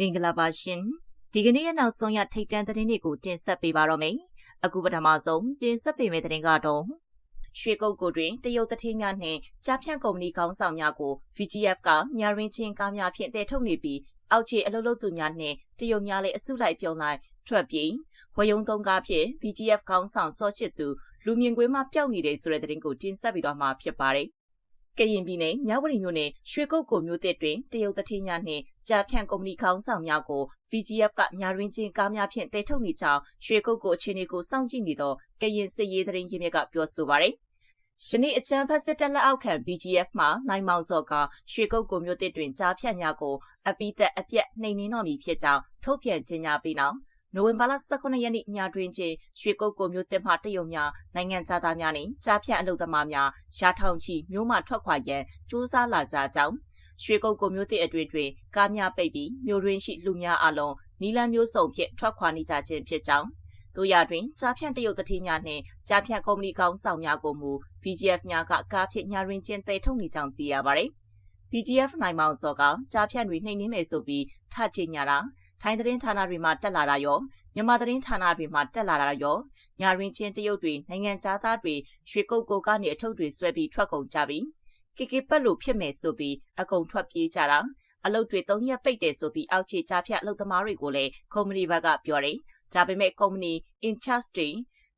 မင်္ဂလာပါရှင်ဒီကနေ့ရဲ့နောက်ဆုံးရထိတ်တန့်သတင်းတွေကိုတင်ဆက်ပေးပါတော့မယ်အခုပထမဆုံးတင်ဆက်ပေးမယ့်သတင်းကတော့ရွှေကုတ်ကိုတွင်တရုတ်တထေးများနှင့်ကြားဖြန့်ကုမ္ပဏီကောင်းဆောင်များကို VGF ကညာရင်းချင်းကားများဖြင့်တည်ထုတ်နေပြီးအောက်ခြေအလုပ်လုပ်သူများနှင့်တရုတ်များလည်းအစုလိုက်ပြုံလိုက်ထွက်ပြေးဝယုံသုံးကားဖြင့် VGF ကောင်းဆောင်စောချစ်သူလူမြင်ကွင်းမှာပျောက်နေတဲ့ဆိုတဲ့သတင်းကိုတင်ဆက်ပေးသွားမှာဖြစ်ပါတယ်ကရင်ပြည်နယ်မြဝတီမြို့နယ်ရွှေကုတ်ကိုမြို့တစ်တွင်တရုတ်တထေးများနှင့် ကြားဖြန့်ကုမ္ပဏီခေါင်းဆောင်များကို VGF ကညာရင်းချင်းကားများဖြင့်တဲထုတ်နေကြောင်းရွှေကုတ်ကိုအခြေအနေကိုစောင့်ကြည့်နေသောကရင်စစ်ရေးသတင်းရင်းမြစ်ကပြောဆိုပါရယ်ယနေ့အချမ်းဖတ်စစ်တပ်လက်အောက်ခံ BGF မှနိုင်မောင်စောကရွှေကုတ်ကိုမြို့တစ်တွင်ကြားဖြတ်များကိုအပိသက်အပြက်နှိမ်နှင်းတော်မူဖြစ်ကြောင်းထုတ်ပြန်ကြေညာပြီးနောက်နိုဝင်ဘာလ18ရက်နေ့ညတွင်ချင်းရွှေကုတ်ကိုမြို့တင်မှတရုံများနိုင်ငံသားများနှင့်ကြားဖြတ်အလုပ်သမားများရာထောင်ချီမြို့မှထွက်ခွာရန်စူးစမ်းလာကြကြောင်း ရွှေကုတ်ကိုမြို့တစ်အတွင်တွင်ကားများပိတ်ပြီးမြို့ရင်းရှိလူများအလုံးနီလန်းမျိုးစုံဖြင့်ထွက်ခွာနေကြခြင်းဖြစ်ကြောင်းတို့ရတွင်ကြားဖြန့်တရုတ်တတိများနှင့်ကြားဖြန့်ကုမ္ပဏီကောင်းဆောင်များကိုမူ VGF များကကားဖြင့်ညာရင်းချင်းတည်ထုတ်နေကြောင်းသိရပါသည် BGF နိုင်မောင်စောကကြားဖြန့်တွေနှိမ်နှင်းမယ်ဆိုပြီးထချင်ညာတာထိုင်းသတင်းဌာနတွေမှာတက်လာတာရောမြန်မာသတင်းဌာနတွေမှာတက်လာတာရောညာရင်းချင်းတရုတ်တွေနိုင်ငံသားတွေရွှေကုတ်ကိုကနေအထုပ်တွေဆွဲပြီးထွက်ကုန်ကြပြီး ကေကေပတ်လို့ဖြစ်မယ်ဆိုပြီးအကုန်ထွက်ပြေးကြတာအလုပ်တွေ၃ရက်ပိတ်တယ်ဆိုပြီးအောက်ခြေကြားဖြတ်အလုပ်သမားတွေကိုလည်းကုမ္ပဏီဘက်ကပြောတယ်။ဒါပေမဲ့ကုမ္ပဏီ in charge တွေ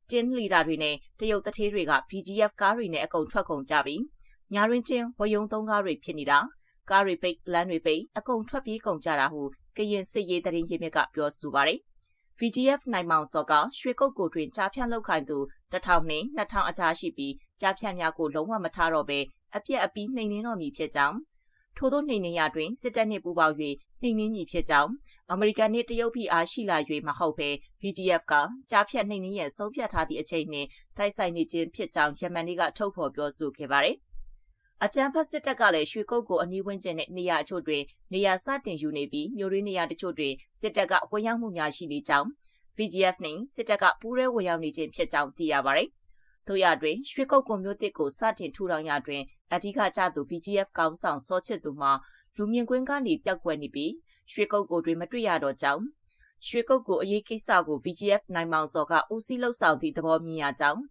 team leader တွေနဲ့တရုတ်တထေးတွေက VGF ကားတွေနဲ့အကုန်ထွက်ကုန်ကြပြီးညာရင်းချင်းဝယုံသုံးကားတွေဖြစ်နေတာကားတွေပိတ်လမ်းတွေပိတ်အကုန်ထွက်ပြေးကုန်ကြတာဟုကရင်စစ်ရေးတရင်ရင်းမြစ်ကပြောဆိုပါတယ်။ VGF နိုင်မောင်စောကရွှေကုတ်ကိုတွင်ကြားဖြန့်လောက်ခိုင်သူ1000နှင့်2000အကြားရှိပြီးကြားဖြန့်များကိုလုံးဝမထားတော့ဘဲ အပြက်အပီးနှိမ်နှင်းတော်မူဖြစ်ကြောင်းထို့သောနှိမ်နှင်းရတွင်စစ်တပ်နှင့်ပူးပေါင်း၍နှိမ်နှင်းမည်ဖြစ်ကြောင်းအမေရိကန်နှင့်တရုတ်ပြည်အားရှိလာ၍မဟုတ်ဘဲ VGF ကကြားဖြတ်နှိမ်နှင်းရန်ဆုံးဖြတ်ထားသည့်အချိန်နှင့်တိုက်ဆိုင်နေခြင်းဖြစ်ကြောင်းယမန်နေ့ကထုတ်ဖော်ပြောဆိုခဲ့ပါသည်အကြံဖတ်စစ်တပ်ကလည်းရွှေကုတ်ကိုအနီးဝန်းကျင်နဲ့နေရာအချို့တွင်နေရာစတင်ယူနေပြီးမြို့ရင်းနေရာတချို့တွင်စစ်တပ်ကဝင်ရောက်မှုများရှိနေကြောင်း VGF နှင့်စစ်တပ်ကပူးရဲဝင်ရောက်နေခြင်းဖြစ်ကြောင်းသိရပါတယ်။ တို့ရတွင်ရွှေကုတ်ကွန်မျိုးတစ်ကိုစတင်ထူထောင်ရတွင်အဓိကကျသူ VGF ကောင်းဆောင်စောချစ်သူမှာလူမြင်ကွင်းကနေပျောက်ကွယ်နေပြီးရွှေကုတ်ကိုတွင်မတွေ့ရတော့ကြောင်းရွှေကုတ်ကိုအရေးကိစ္စကို VGF နိုင်မောင်စောကဦးစီးလှုပ်ဆောင်သည့်သဘောမြင်ရကြောင်း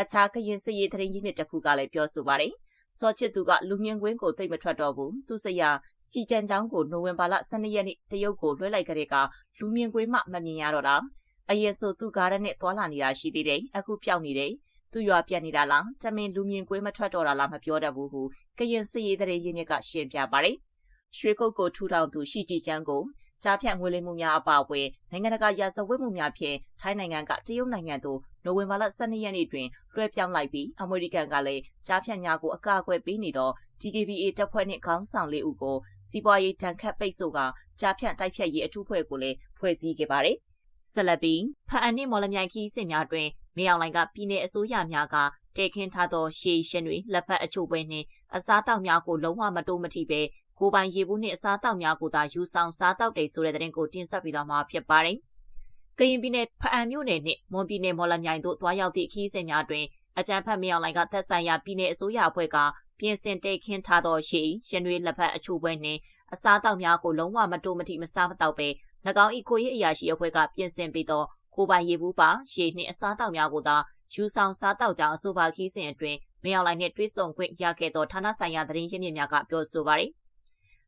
အခြားကရင်စရေးသတင်းရင်းမြစ်တစ်ခုကလည်းပြောဆိုပါတယ်။စောချစ်သူကလူမြင်ကွင်းကိုသိမ့်မထွက်တော့ဘူး။သူစရာစီကြံချောင်းကိုနိုဝင်ဘာလ12ရက်နေ့တရုတ်ကိုလွှဲလိုက်ကြတဲ့ကလူမြင်ကွင်းမှမမြင်ရတော့တာ။အရင်ဆိုသူကားရက်နဲ့သွာလာနေတာရှိသေးတယ်။အခုပျောက်နေတယ်။ သူရွာပြတ်နေတာလား။တမင်လူမြင်ကွင်းမထွက်တော့တာလားမပြောတတ်ဘူးဟုကရင်စရေးသတင်းရင်းမြစ်ကရှင်းပြပါတယ်။ရွှေကုတ်ကိုထူထောင်သူရှိကြည်ချမ်းကိုကြားဖြတ်ငွေလိမ်မှုများအပါအဝင်နိုင်ငံတကာရာဇဝတ်မှုများဖြင့်ထိုင်းနိုင်ငံကတရုတ်နိုင်ငံသို့နိုဝင်ဘာလ12ရက်နေ့တွင်လွှဲပြောင်းလိုက်ပြီးအမေရိကန်ကလည်းကြားဖြတ်များကိုအကာအကွယ်ပေးနေသော DKBA တပ်ဖွဲ့နှင့်ခေါင်းဆောင်လေးဦးကိုစီးပွားရေးတန်ခတ်ပိတ်ဆို့ကကြားဖြတ်တိုက်ဖြတ်ရေးအထူးဖွဲ့ကိုလည်းဖွဲ့စည်းခဲ့ပါတယ်။ဆလဘီဖအန်နှင့်မော်လမြိုင်ခီးစစ်များတွင် မြေအောင်လိုင်ကပြည်내အစိုးရများကတည်ခင်းထားသောရှေးရှင်တွေလက်ဖက်အချို့ပွဲနှင့်အစားတောက်များကိုလုံးဝမတိုးမထိပဲကိုပိုင်ရေဘူးနှင့်အစားတောက်များကိုသာယူဆောင်စားတောက်တယ်ဆိုတဲ့သတင်းကိုတင်ဆက်ပေးသွားမှာဖြစ်ပါတယ်။ကရင်ပြည်နယ်ဖအံမြို့နယ်နှင့်မွန်ပြည်နယ်မော်လမြိုင်တို့တွားရောက်သည့်ခီးစဉ်များတွင်အကြံဖတ်မြောင်လိုင်ကသက်ဆိုင်ရာပြည်내အစိုးရအဖွဲ့ကပြင်ဆင်တိတ်ခင်းထားသောရှေးရှင်တွေလက်ဖက်အချို့ပွဲနှင့်အစားတောက်များကိုလုံးဝမတိုးမထိမစားမတောက်ပဲ၎င်း၏ကိုရေးအရာရှိအဖွဲ့ကပြင်ဆင်ပေးသော ကိုပိုင်ရေဘူးပါရေနှင့်အစားတောက်များကိုသာယူဆောင်စားတောက်ကြောင်းအဆိုပါခီးစဉ်အတွင်းမယောင်လိုင်နှင့်တွဲဆုံခွင့်ရခဲ့သောဌာနဆိုင်ရာသတင်းရင်းမြစ်များကပြောဆိုပါသည်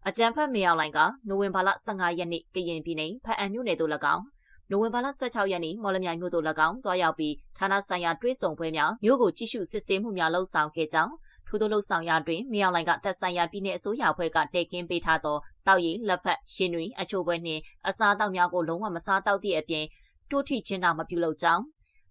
အကြံဖတ်မေအောင်လိုင်ကနိုဝင်ဘာလ15ရက်နေ့ကရင်ပြည်နယ်ဖအံမြို့နယ်သို့၎င်းနိုဝင်ဘာလ16ရက်နေ့မော်လမြိုင်မြို့သို့၎င်းတွားရောက်ပြီးဌာနဆိုင်ရာတွဲဆုံပွဲများမြို့ကိုကြည့်ရှုစစ်ဆေးမှုများလှုပ်ဆောင်ခဲ့ကြောင်းထို့သောလှုပ်ဆောင်ရာတွင်မြောင်လိုင်ကသက်ဆိုင်ရာပြည်내အစိုးရအဖွဲ့ကတည်ခင်းပေးထားသောတောက်ရည်လက်ဖက်ရှင်တွေအချို့ပွဲနှင့်အစားအသောက်များကိုလုံးဝမစားတောက်သည့်အပြင် တိုးထိချင်းတာမပြုလုပ်ကြောင်း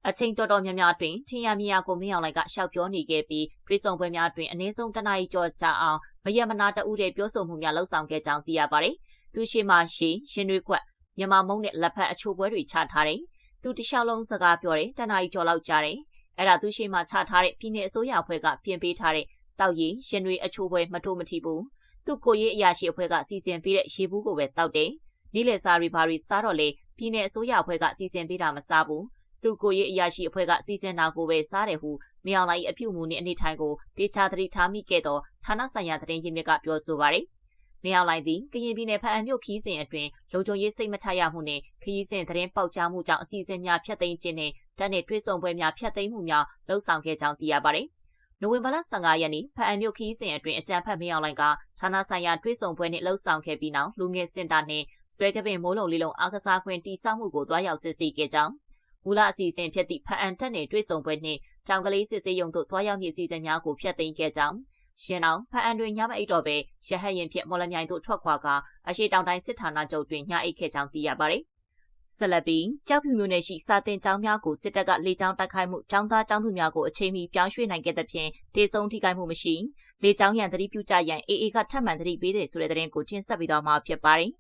အချိန်တော်တော်များများတွင်ထင်ရမြင်ရကိုမင်းအောင်လိုက်ကရှောက်ပြောနေခဲ့ပြီးပြည်စုံပွဲများတွင်အနည်းဆုံးတနအီကျော်ကြာအောင်မရမနာတဦးတည်းပြောဆိုမှုများလှုပ်ဆောင်ခဲ့ကြောင်းသိရပါတယ်။သူရှိမှရှိရှင်တွေကွက်မြန်မာမုံနဲ့လက်ဖက်အချို့ပွဲတွေချထားတယ်။သူတခြားလုံးစကားပြောတယ်တနအီကျော်လောက်ကြားတယ်။အဲ့ဒါသူရှိမှချထားတဲ့ပြည်내အစိုးရအဖွဲ့ကပြင်ပေးထားတဲ့တောက်ရည်ရှင်တွေအချို့ပွဲမတိုးမထီဘူး။သူကိုရေးအရာရှိအဖွဲ့ကစီစဉ်ပေးတဲ့ရေဘူးကိုပဲတောက်တယ်။နေ့လယ်စာတွေဘာတွေစားတော့လေ ပြည်내အစိုးရအဖွဲ့ကစီစဉ်ပေးတာမစားဘူး။သူကိုရေးအရာရှိအဖွဲ့ကစီစဉ်တာကိုပဲစားတယ်ဟုမြောင်လိုက်အပြုတ်မှုနဲ့အနေထိုင်ကိုတေချာသတိထားမိခဲ့သောဌာနဆိုင်ရာသတင်းရင်းမြစ်ကပြောဆိုပါရယ်နေအောင်လိုက်သည်ကရင်ပြည်နယ်ဖအံမြို့ခီးစဉ်အတွင်လုံခြုံရေးစိတ်မချရမှုနှင့်ခရီးစဉ်သတင်းပေါက်ကြားမှုကြောင့်အစီအစဉ်များဖျက်သိမ်းခြင်းနှင့်တပ်နှင့်တွဲဆုံပွဲများဖျက်သိမ်းမှုများလှုံ့ဆော်ခဲ့ကြောင်းသိရပါသည်။ နိုဝင်ဘာလ15ရက်နေ့ဖအံမြို့ခီးစဉ်အတွင်အကြံဖတ်မင်းအောင်လိုင်ကဌာနဆိုင်ရာတွဲဆုံပွဲနှင့်လှုံ့ဆော်ခဲ့ပြီးနောက်လူငယ်စင်တာနှင့်ဆွဲကပင်မိုးလုံလေးလုံးအားကစားခွင့်တိစောက်မှုကိုတွားရောက်စစ်ဆေးခဲ့ကြောင်းမူလအစီအစဉ်ဖြစ်သည့်ဖအံတက်နှင့်တွဲဆုံပွဲနှင့်တောင်ကလေးစစ်ဆေးရုံသို့တွားရောက်မည့်အစီအစဉ်များကိုဖျက်သိမ်းခဲ့ကြောင်းရှင်အောင်ဖအံတွင်ညမအိတ်တော်ပဲရဟတ်ရင်ဖြင့်မော်လမြိုင်သို့ထွက်ခွာကာအရှိတောင်တိုင်းစစ်ဌာနချုပ်တွင်ညအိတ်ခဲ့ကြောင်းသိရပါသည် ဆလပီကြောက်ဖြူမျိုးနယ်ရှိစာတင်ကျောင်းများကိုစစ်တပ်ကလေကြောင်းတိုက်ခိုက်မှုကျောင်းသားကျောင်းသူများကိုအချိန်မီပြောင်းရွှေ့နိုင်ခဲ့တဲ့ဖြင့်ဒေဆုံးထိခိုက်မှုမရှိလေကြောင်းရန်တတိပြုကြရန်အေအေကထပ်မံတတိပေးတယ်ဆိုတဲ့သတင်းကိုတင်ဆက်ပြီးတော့မှာဖြစ်ပါတယ်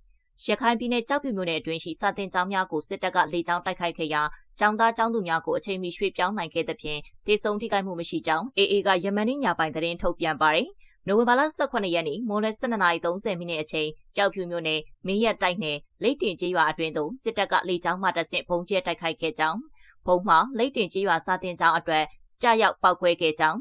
ရခိုင်ပြည်နယ်ကြောက်ဖြူမြို့နယ်အတွင်းရှိစာတင်ကျောင်းများကိုစစ်တပ်ကလေကြောင်းတိုက်ခိုက်ခဲ့ရာကျောင်းသားကျောင်းသူများကိုအချိန်မီရွှေ့ပြောင်းနိုင်ခဲ့တဲ့ဖြင့်ဒေဆုံးထိခိုက်မှုမရှိကြောင်းအေအေကယမန်နေ့ညပိုင်းသတင်းထုတ်ပြန်ပါတယ်။ နိုဝင်ဘာလ18ရက်နေ့မိုးလယ်12:30မိနစ်အချိန်ကြောက်ဖြူမြို့နယ်မင်းရက်တိုက်နယ်လိတ်တင်ကျေးရွာအတွင်းသို့စစ်တပ်ကလေကြောင်းမှတဆင့်ပုံကျဲတိုက်ခိုက်ခဲ့ကြောင်းဘုံမှလိတ်တင်ကျေးရွာစာတင်ကျောင်းအတွက်ကြာရောက်ပောက်ကွဲခဲ့ကြောင်း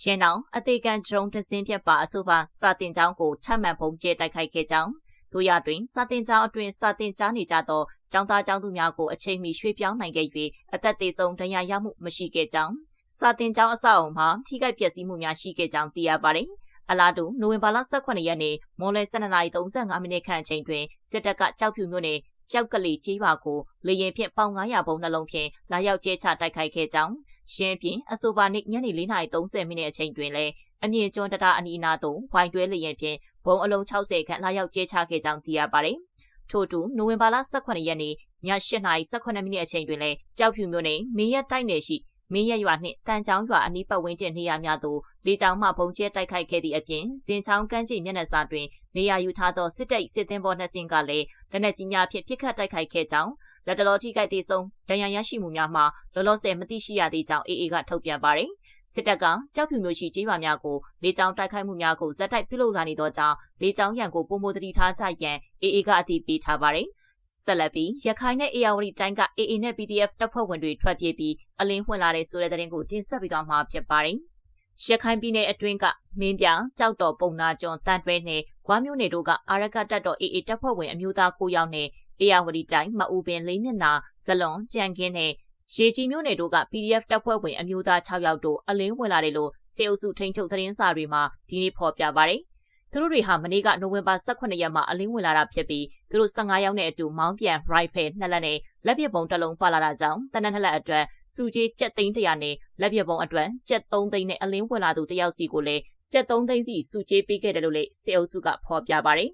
ရှင်းအောင်အသေးကန်ဒရုန်းတစင်းဖြတ်ပါအဆိုပါစာတင်ကျောင်းကိုထပ်မံပုံကျဲတိုက်ခိုက်ခဲ့ကြောင်းတို့ရတွင်စာတင်ကျောင်းအတွင်စာတင်ကြားနေကြသောကျောင်းသားကျောင်းသူများကိုအချိန်မီရွှေ့ပြောင်းနိုင်ခဲ့၍အသက်သေဆုံးဒဏ်ရာရမှုမရှိခဲ့ကြောင်းစာတင်ကျောင်းအဆောက်အုံမှာထိခိုက်ပျက်စီးမှုများရှိခဲ့ကြောင်းသိရပါတယ်။ အလားတူနိုဝင်ဘာလ18ရက်နေ့မွန်လယ်12:35မိနစ်ခန့်အချိန်တွင်စစ်တပ်ကကြောက်ဖြူမြို့နယ်ကြောက်ကလေးကြီးရွာကိုလေရင်ဖြင့်ပေါင်900ဘုံနှလုံးဖြင့်လာရောက်ကျဲချတိုက်ခိုက်ခဲ့ကြောင်းရှင်းပြင်အဆိုပါနေ့ညနေ4:30မိနစ်အချိန်တွင်လည်းအမြင့်ကျွန်းတရအနီးအနားသို့ဝိုင်းတွဲလေရင်ဖြင့်ဘုံအလုံး60ခန့်လာရောက်ကျဲချခဲ့ကြောင်းသိရပါတယ်။ထို့တူနိုဝင်ဘာလ18ရက်နေ့ည8:18မိနစ်အချိန်တွင်လည်းကြောက်ဖြူမြို့နယ်မင်းရတိုက်နယ်ရှိ မင်းရရွာနှင့်တန်ချောင်းရွာအနီးပတ်ဝန်းကျင်နေရာများသို့လေကြောင်းမှပုံကျဲတိုက်ခိုက်ခဲ့သည့်အပြင်ဇင်ချောင်းကမ်းခြေမျက်နှာစာတွင်နေရာယူထားသောစစ်တပ်စစ်သင်းဘောနှစ်စင်းကလည်းလက်နက်ကြီးများဖြင့်ပစ်ခတ်တိုက်ခိုက်ခဲ့ကြောင်းလက်တလောထိခိုက်သေးဆုံးဒဏ်ရာရရှိမှုများမှာလောလောဆယ်မသိရှိရသေးကြောင်းအေအေကထုတ်ပြန်ပါတယ်။စစ်တပ်ကကြောက်ဖြူမျိုးရှိကြေးရွာများကိုလေကြောင်းတိုက်ခိုက်မှုများကိုဇက်တိုက်ပြုလုပ်လာနေသောကြောင့်လေကြောင်းရန်ကိုပုံမတတိထားကြရန်အေအေကအသိပေးထားပါတယ်။ ဆက်လက်ပြီးရခိုင်နဲ့အေရဝတီတိုင်းက AA နဲ့ PDF တပ်ဖွဲ့ဝင်တွေထွက်ပြေးပြီးအလင်းဝင်လာတဲ့ဆိုတဲ့သတင်းကိုတင်ဆက်ပြီးတော့မှာဖြစ်ပါတယ်။ရခိုင်ပြည်နယ်အတွင်းကမင်းပြကြောက်တော်ပုံနာကျွန်းတန်တွဲနဲ့ဂွားမျိုးနယ်တို့ကအာရကတပ်တော် AA တပ်ဖွဲ့ဝင်အမျိုးသား9ယောက်နဲ့အေရဝတီတိုင်းမအူပင်လေးမျက်နာဇလွန်ကြံကင်းနဲ့ရေကြီးမျိုးနယ်တို့က PDF တပ်ဖွဲ့ဝင်အမျိုးသား6ယောက်တို့အလင်းဝင်လာတယ်လို့စေအုပ်စုထိန်းချုပ်သတင်းစာတွေမှာဒီနေ့ဖော်ပြပါတယ်။ သူတို့တွေဟာမနေ့ကနိုဝင်ဘာ18ရက်မှာအလင်းဝင်လာတာဖြစ်ပြီးသူတို့15ယောက်နဲ့အတူမောင်းပြန် rifle နှစ်လက်နဲ့လက်ပစ်ပုံတစ်လုံးပါလာတာကြောင့်တနက်နှစ်လက်အတွက်စူကြီးကြက်သိန်းတရာနဲ့လက်ပစ်ပုံအတွက်ကြက်3သိန်းနဲ့အလင်းဝင်လာသူတယောက်စီကိုလည်းကြက်3သိန်းစီစူကြီးပေးခဲ့တယ်လို့လည်းစေအုပ်စုကဖော်ပြပါတယ်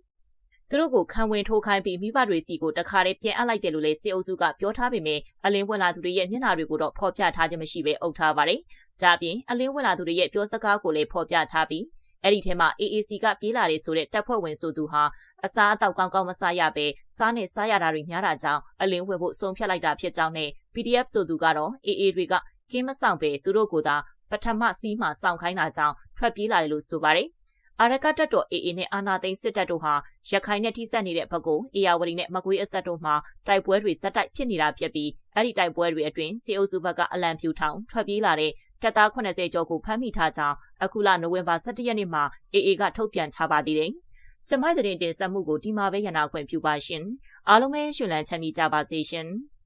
သူတို့ကိုခံဝင်ထိုးခိုင်းပြီးမိဘတွေစီကိုတခါတည်းပြန်အပ်လိုက်တယ်လို့လည်းစေအုပ်စုကပြောထားပေမဲ့အလင်းဝင်လာသူတွေရဲ့မျက်နှာတွေကိုတော့ဖော်ပြထားခြင်းမရှိဘဲအုပ်ထားပါတယ်။ဒါ့အပြင်အလင်းဝင်လာသူတွေရဲ့ပြောစကားကိုလည်းဖော်ပြထားပြီး အဲ့ဒီထဲမှာ AAC ကပြေးလာတဲ့ဆိုတဲ့တပ်ဖွဲ့ဝင်ဆိုသူဟာအစားအသောက်ကောင်းကောင်းမစားရပဲစားနဲ့စားရတာတွေများတာကြောင့်အလင်းဝင်ဖို့ဆုံးဖြတ်လိုက်တာဖြစ်ကြောင်းနဲ့ PDF ဆိုသူကတော့ AA တွေကကင်းမဆောင်ပဲသူတို့ကိုသာပထမစီးမှစောင့်ခိုင်းတာကြောင့်ထွက်ပြေးလာတယ်လို့ဆိုပါတယ်အာရကတပ်တော် AA နဲ့အာနာသိန်းစစ်တပ်တို့ဟာရခိုင်နဲ့ထိစပ်နေတဲ့ဘက်ကိုအေယာဝတီနဲ့မကွေးအဆက်တို့မှာတိုက်ပွဲတွေဇက်တိုက်ဖြစ်နေတာဖြစ်ပြီးအဲ့ဒီတိုက်ပွဲတွေအတွင်းစီအုပ်စုဘက်ကအလံဖြူထောင်ထွက်ပြေးလာတဲ့ တပ်သား80ကျော်ကိုဖမ်းမိထားကြောင်းအခုလနိုဝင်ဘာ17ရက်နေ့မှာ AA ကထုတ်ပြန်ထားပါသေးတယ်။ကျမိုက်တဲ့တင်ဆက်မှုကိုဒီမှာပဲရနာခွင့်ပြုပါရှင်။အားလုံးပဲရှင်လန်းချမ်းမြေ့ကြပါစေရှင်။